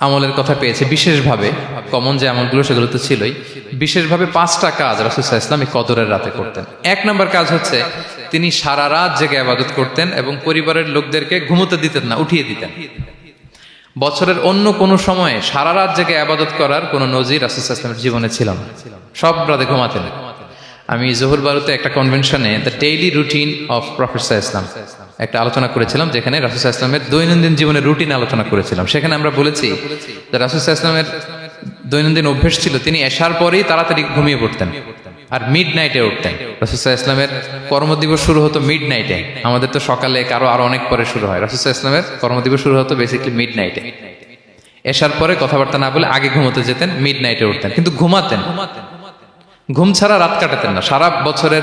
আমলের কথা পেয়েছে। বিশেষভাবে কমন যে আমলগুলো, সেগুলো তো ছিলই। বিশেষভাবে পাঁচটা কাজ রাসুসাহ ইসলাম কদরের রাতে করতেন। এক নম্বর কাজ হচ্ছে, তিনি সারা রাত জেগে আবাদত করতেন এবং পরিবারের লোকদেরকে ঘুমোতে দিতেন না, উঠিয়ে দিতেন। বছরের অন্য কোনো সময়ে সারা রাত জেগে আবাদত করার কোনো নজির রাসুসাহ ইসলামের জীবনে ছিল না। সব রাতে ঘুমাতেন। আমি জহুর বারুতে একটা কনভেনশনে the daily routine of professor Islam একটা আলোচনা করেছিলাম যেখানে রাসুসাহ ইসলামের দৈনন্দিন জীবনের রুটিন আলোচনা করেছিলাম। সেখানে আমরা বলেছি যে রাসুসাহ ইসলামের দৈনন্দিন অভ্যেস ছিল, তিনি এসার পরেই তাড়াতাড়ি ঘুমিয়ে পড়তেন আর মিড নাইটে উঠতেন রাসুসাহ ইসলামের কর্মদিবস শুরু হতো মিড নাইটে আমাদের তো সকালে কারও আরও অনেক পরে শুরু হয়। রাসুসাহ ইসলামের কর্মদিবস শুরু হতো বেসিক্যালি মিড নাইটে এসার পরে কথাবার্তা না বলে আগে ঘুমোতে যেতেন মিড নাইটে উঠতেন। কিন্তু ঘুমাতেন। ঘুম ছাড়া রাত কাটাতেন না। সারা বছরের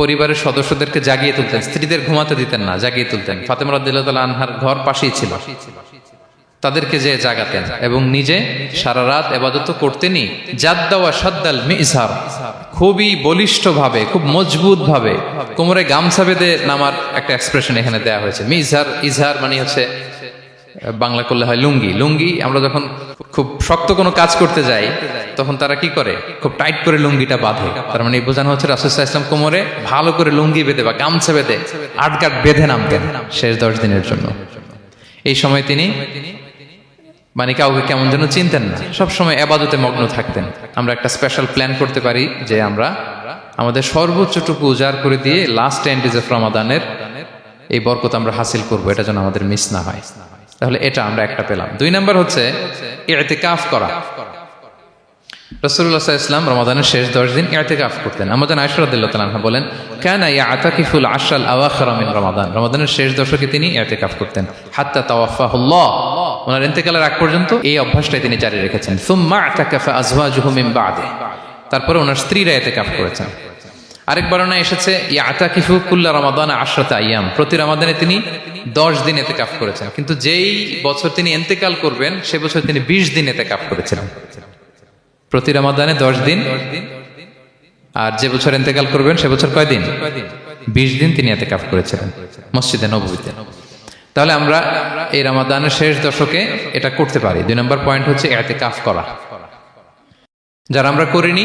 পরিবারের সদস্যদেরকে জাগিয়ে তুলতেন, স্ত্রীদের ঘুমাতে দিতেন না, জাগিয়ে তুলতেন। ফাতেমা রাদিল্লাহ আনহার ঘর পাশেই ছিল। তাদেরকে যে জাগাতেন এবং নিজে সারা রাত এবাদত করতেনই। জাদ্দাওয়া সাদ্দাল মিসার খুবই বলিষ্ঠ ভাবে খুব মজবুত ভাবে কোমরে গামছা বেঁধে নামার একটা এক্সপ্রেশন এখানে দেওয়া হয়েছে। মিজার, ইজহার মানে হচ্ছে বাংলা করলে হয় লুঙ্গি। লুঙ্গি আমরা যখন খুব শক্ত কোনো কাজ করতে যাই তখন তারা কি করে? খুব টাইট করে লুঙ্গিটা বাঁধে। তার মানে বোঝানো হচ্ছে রাসুসাহ ইসলাম কোমরে ভালো করে লুঙ্গি বেঁধে বা গামছা বেঁধে আটগাট বেঁধে নামতেন শেষ দশ দিনের জন্য। এই সময় তিনি মানে কাউকে কেমন যেন চিনতেন না। সবসময় আবাদতে মগ্ন থাকতেন। আমরা একটা স্পেশাল প্ল্যান করতে পারি যে আমরা আমাদের সর্বোচ্চটুকু উজাড় করে দিয়ে লাস্ট টেন ডেজ অফ রমাদানের এই বরকত আমরা হাসিল করব। এটা যেন আমাদের মিস না হয়। তাহলে এটা আমরা একটা পেলাম। দুই নাম্বার হচ্ছে এতে কাফ করা রসুল্লাহ ইসলাম রমাদানের শেষ দশ দিন ইয়াতে কাফ করতেন। আমাদের আয়সরদুল্লাহ তালা বলেন, কেন ইয়া আতাকিফুল আশাল আওয়াখরামিন রমাদান। রমাদানের শেষ দশকে তিনি ইয়াতে কাফ করতেন। হাত্তা তাওয়াফাহুল্লাহ। ওনার ইন্তেকালের আগ পর্যন্ত এই অভ্যাসটাই তিনি জারি রেখেছেন। সুম্মা আতাকাফা আজওয়াজুহু মিন বাদে। তারপরে ওনার স্ত্রীরা এতে কাফ করেছেন। আরেক বর্ণনা এসেছে, ইয়াতাকিফু কুল্লা রমাদান আশরাত আয়াম। প্রতি রমাদানে তিনি দশ দিন এতে কাফ করেছেন। কিন্তু যেই বছর তিনি এন্তেকাল করবেন, সে বছর তিনি বিশ দিন এতে কাফ করেছিলেন প্রতি রমাদানে দশ দিন। আর যে বছর এন্তেকাল করবেন, সে বছর কয় দিন? বিশ দিন তিনি এতে কাফ করেছিলেন মসজিদে নবীতে তাহলে আমরা এই রমাদানের শেষ দশকে এটা করতে পারি। দুই নম্বর পয়েন্ট হচ্ছে এতে কাফ করা। যারা আমরা করিনি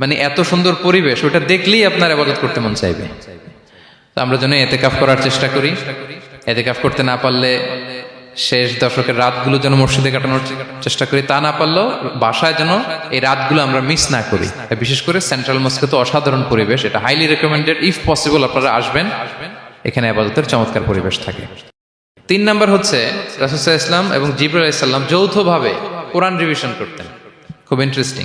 মানে এত সুন্দর পরিবেশ, ওটা দেখলেই আপনার আবাদত করতে মন চাইবে। তো আমরা যেন এতেকাফ করার চেষ্টা করি। এতেকাফ করতে না পারলে শেষ দশকের রাতগুলো যেন মসজিদে কাটানোর চেষ্টা করি। তা না পারলেও বাসায় যেন এই রাতগুলো আমরা মিস না করি। বিশেষ করে সেন্ট্রাল মস্কে তো অসাধারণ পরিবেশ, এটা হাইলি রেকমেন্ডেড ইফ পসিবল আপনারা আসবেন। এখানে আবাদতের চমৎকার পরিবেশ থাকে। তিন নাম্বার হচ্ছে রাসুসাহ ইসলাম এবং জিবর ইসলাম যৌথভাবে কোরআন রিভিশন করতেন। খুব ইন্টারেস্টিং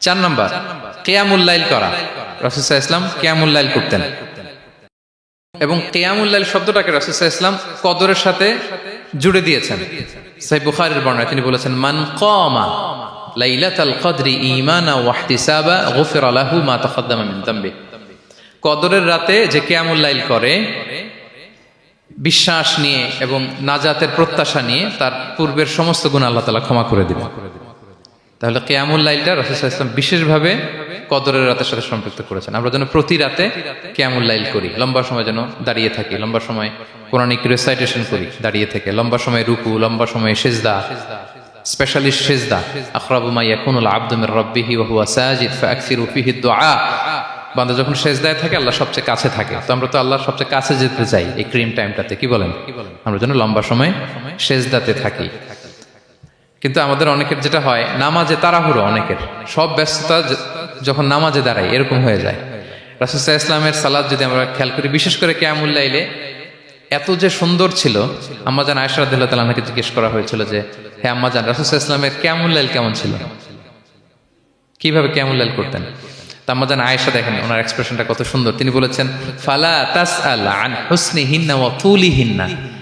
চার নাম্বার কেয়ামুল্লাইল করা। রাসুসাহ ইসলাম কেয়ামুল্লাইল করতেন। এবং কেয়ামুল্লাইল শব্দটাকে রাসুসাহ ইসলাম কদরের সাথে জুড়ে দিয়েছেন। সাই বুখারের বর্ণায় তিনি বলেছেন, মান কমা কদরের রাতে যে কেয়ামুল্লাইল করে, বিশ্বাস নিয়ে এবং নাজাতের প্রত্যাশা নিয়ে তার পূর্বের সমস্ত গুণ আল্লাহ তালা ক্ষমা করে দিবেন। তাহলে কেয়ামুল লাইলটা রসুল ইসলাম বিশেষভাবে কদরের রাতের সাথে সম্পৃক্ত করেছেন। আমরা যেন প্রতি রাতে কেয়ামুল লাইল করি, লম্বা সময় যেন দাঁড়িয়ে থাকি, লম্বা সময় কোরআনিক রেসাইটেশন করি, দাঁড়িয়ে থেকে, লম্বা সময় রুকু, লম্বা সময় সেজদা স্পেশালিস্ট সেজদা আখরাবুমা ইয়াকুনুল আব্দুমির রব্বিহি ওয়া হুয়া সাজিদ ফাকসিরু ফিহি যখন সেজদায় থাকে, আল্লাহ সবচেয়ে কাছে থাকে। তো আমরা তো আল্লাহর সবচেয়ে কাছে যেতে চাই এই ক্রিম টাইমটাতে, কি বলেন? আমরা যেন লম্বা সময় সেজদাতে থাকি। কিন্তু আমাদের অনেকের যেটা হয়, নামাজে তাড়াহুড়ো অনেকের। সব ব্যস্ততা যখন নামাজে দাঁড়ায়, এরকম হয়ে যায়। রাসুসাহ ইসলামের সালাদ যদি আমরা খেয়াল করি, বিশেষ করে কেয়ামুল্লাইলে এত যে সুন্দর ছিল আম্মাজান আয়সা আদিল্লাহ তালাকে জিজ্ঞেস করা হয়েছিল যে হ্যাঁ আম্মাজান রাসুসাহ ইসলামের কেয়ামুল্লাইল কেমন ছিল? কীভাবে কেয়ামুল্লাইল করতেন? তাম্মাজান আয়েশা দেখেন, ওনার এক্সপ্রেশনটা কত সুন্দর। তিনি বলেছেন, ফালা তাস হুসনি হিন্না ওয়া তুলি হিন্না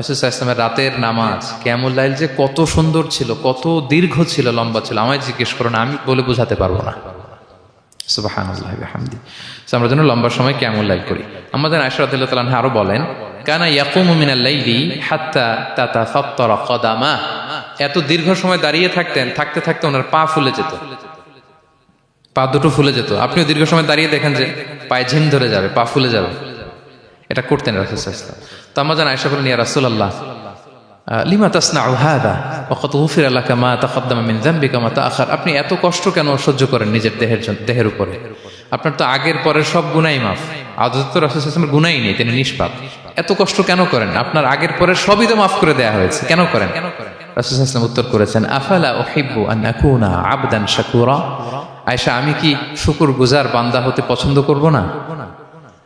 ইসলামের রাতের নামাজ ক্যামুল্লাইল যে কত সুন্দর ছিল, কত দীর্ঘ ছিল, লম্বা ছিল, আমায় জিজ্ঞেস করো না আমি বলে বোঝাতে পারব না। হামদি আমরা যেন লম্বা সময় লাইল করি। আমাদের আয়সরাতুল্লাহ তালাহ আরও বলেন, কানা ইয়াকুমু মিনাল লাইলি হাত্তা তাতা ফাত্তারা কদামা। এত দীর্ঘ সময় দাঁড়িয়ে থাকতেন, থাকতে থাকতে ওনার পা ফুলে যেত। পা দুটো ফুলে যেত। আপনিও দীর্ঘ সময় দাঁড়িয়ে দেখেন যে পায়ে ঝিম ধরে যাবে, পা ফুলে যাবে। এটা করতেন রাসুলাম তো আমরা জান আয়সা বলেন ইয়া রাসূলুল্লাহ লিমা তাসনা হাদা? ওয়াকাদ গুফিরা লাকা মা তাকদ্দামা মিন যামবিকা মা তাআখার। আপনি এত কষ্ট কেন সহ্য করেন নিজের দেহের জন্য দেহের উপরে? আপনার তো আগের পরের সব গুনাই মাফ। আদত তো রাসূল সাল্লাল্লাহু গুনাই নেই, তিনি নিষ্পাপ। এত কষ্ট কেন করেন? আপনার আগের পরের সবই তো মাফ করে দেয়া হয়েছে। কেন করেন? রাসূল সাল্লাল্লাহু উত্তর করেছেন, আফালা উহিব্বু আন আকুনা আবদান শাকুরা? আয়েশা, আমি কি শুকুর গুজার বান্দা হতে পছন্দ করব না?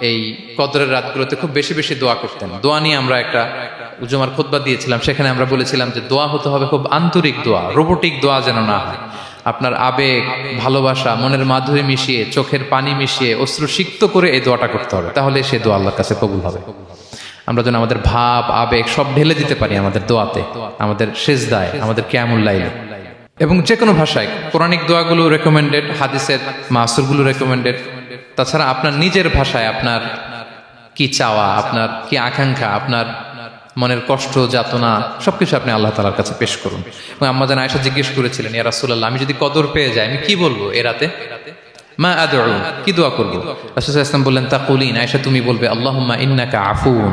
এই কদরের রাতগুলোতে খুব বেশি বেশি দোয়া করতেন। দোয়া নিয়ে আমরা একটা উজুমার খোদবা দিয়েছিলাম। সেখানে আমরা বলেছিলাম যে দোয়া হতে হবে খুব আন্তরিক দোয়া, রোবোটিক দোয়া যেন না হয়। আপনার আবেগ, ভালোবাসা, মনের মাধুরী মিশিয়ে, চোখের পানি মিশিয়ে অশ্রু সিক্ত করে এই দোয়াটা করতে হবে। তাহলে সে দোয়া আল্লাহর কাছে কবুল হবে। আমরা যেন আমাদের ভাব, আবেগ সব ঢেলে দিতে পারি আমাদের দোয়াতে, আমাদের শেষ দায় আমাদের ক্যামুল্লাইলে এবং যে কোনো ভাষায় পৌরাণিক দোয়াগুলো রেকমেন্ডেড হাদিসের মাসুরগুলো রেকমেন্ডেড তাছাড়া আপনার নিজের ভাষায় আপনার কি চাওয়া, আপনার কি আকাঙ্ক্ষা, আপনার মনের কষ্ট, যাতনা, সবকিছু আপনি আল্লাহ তালার কাছে পেশ করুন। এবং আম্মা যেন আয়সা জিজ্ঞেস করেছিলেন, ইয়া রাসুল্লাহ আমি যদি কদর পেয়ে যাই, আমি কি বলব এরাতে রাতে? মা আদউ, কি দোয়া করব? রাসুল ইসলাম বললেন, তাকুলিন আয়সা তুমি বলবে আল্লাহ ইন্নাকা আফুন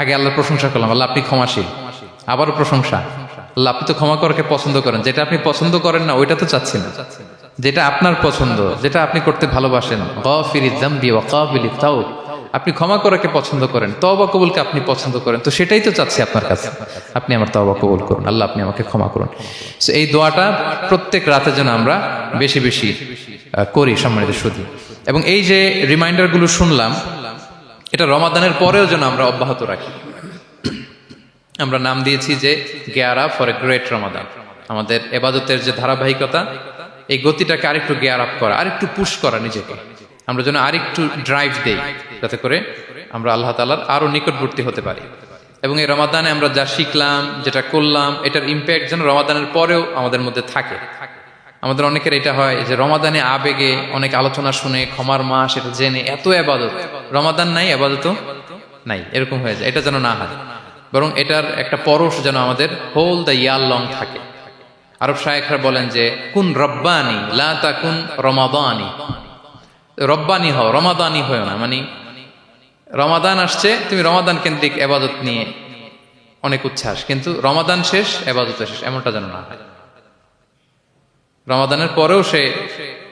আগে আল্লাহর প্রশংসা করলাম, আল্লাহ আপনি ক্ষমাশীল। আবারও প্রশংসা। আল্লাহ আপনি তো ক্ষমা করাকে পছন্দ করেন। যেটা আপনি পছন্দ করেন না, ওইটা তো চাচ্ছি না যেটা আপনার পছন্দ, যেটা আপনি করতে ভালোবাসেন। আপনি ক্ষমা করাকে পছন্দ করেন, তওবা কবুলকে আপনি পছন্দ করেন। তো সেটাই তো চাচ্ছি আপনার কাছে। আপনি আমার তওবা কবুল করুন, আল্লাহ আপনি আমাকে ক্ষমা করুন। এই দোয়াটা প্রত্যেক রাতে যেন আমরা বেশি বেশি করি সম্মানিত শুধু এবং এই যে রিমাইন্ডারগুলো শুনলাম এটা রমাদানের পরেও যেন আমরা অব্যাহত রাখি। আমরা নাম দিয়েছি যে গেয়ারা ফর এ গ্রেট রমাদান। আমাদের এবাদতের যে ধারাবাহিকতা, এই গতিটাকে আরেকটু গেয়ার আপ করা, আরেকটু পুশ করা নিজেকে। আমরা যেন আরেকটু ড্রাইভ দেই, যাতে করে আমরা আল্লাহ তালার আরও নিকটবর্তী হতে পারি। এবং এই রমাদানে আমরা যা শিখলাম, যেটা করলাম, এটার ইম্প্যাক্ট যেন রমাদানের পরেও আমাদের মধ্যে থাকে। আমাদের অনেকের এটা হয় যে রমাদানে আবেগে অনেক আলোচনা শুনে, ক্ষমার মাস, এটা জেনে এত আবাদত রমাদান নাই, আবাদত নাই। এরকম হয়ে যায়। এটা যেন না হয়। বরং এটার একটা পরশ যেন আমাদের হোল দ্য ইয়ার লং থাকে। আরব শায়েখরা বলেন যে, কুন রব্বানি, লা তাকুন রমাদানি। রব্বানি হও, রমাদানি হয়েও না। মানে রমাদান আসছে, তুমি রমাদান কেন্দ্রিক এবাদত নিয়ে অনেক উচ্ছ্বাস। কিন্তু রমাদান শেষ এবাদত শেষ, এমনটা যেন না হয়। রমাদানের পরেও সে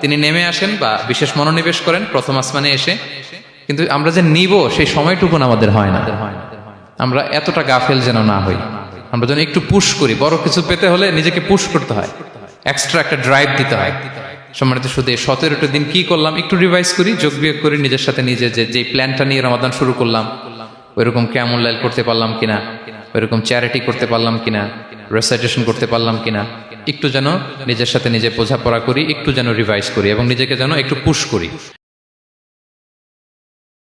তিনি নেমে আসেন বা বিশেষ মনোনিবেশ করেন, প্রথম আসমানে এসে। কিন্তু আমরা যে নিব, সেই সময়টুকুন আমাদের হয় না। আমরা এতটা গাফেল যেন না হই। আমরা যেন একটু পুশ করি। বড় কিছু পেতে হলে নিজেকে পুশ করতে হয়। এক্সট্রা একটা ড্রাইভ দিতে হয়। সম্মানিত শুধু সতেরোটা দিন কি করলাম? একটু রিভাইজ করি, যোগ বিয়োগ করি, নিজের সাথে নিজে যে যে প্ল্যানটা নিয়ে রমাদান শুরু করলাম, ওইরকম কেমন লাইল করতে পারলাম কিনা? ওইরকম চ্যারিটি করতে পারলাম কিনা? রেসাইটেশন করতে পারলাম কিনা? একটু যেন নিজের সাথে নিজে বোঝাপড়া করি, একটু যেন রিভাইজ করি এবং নিজেকে যেন একটু পুশ করি।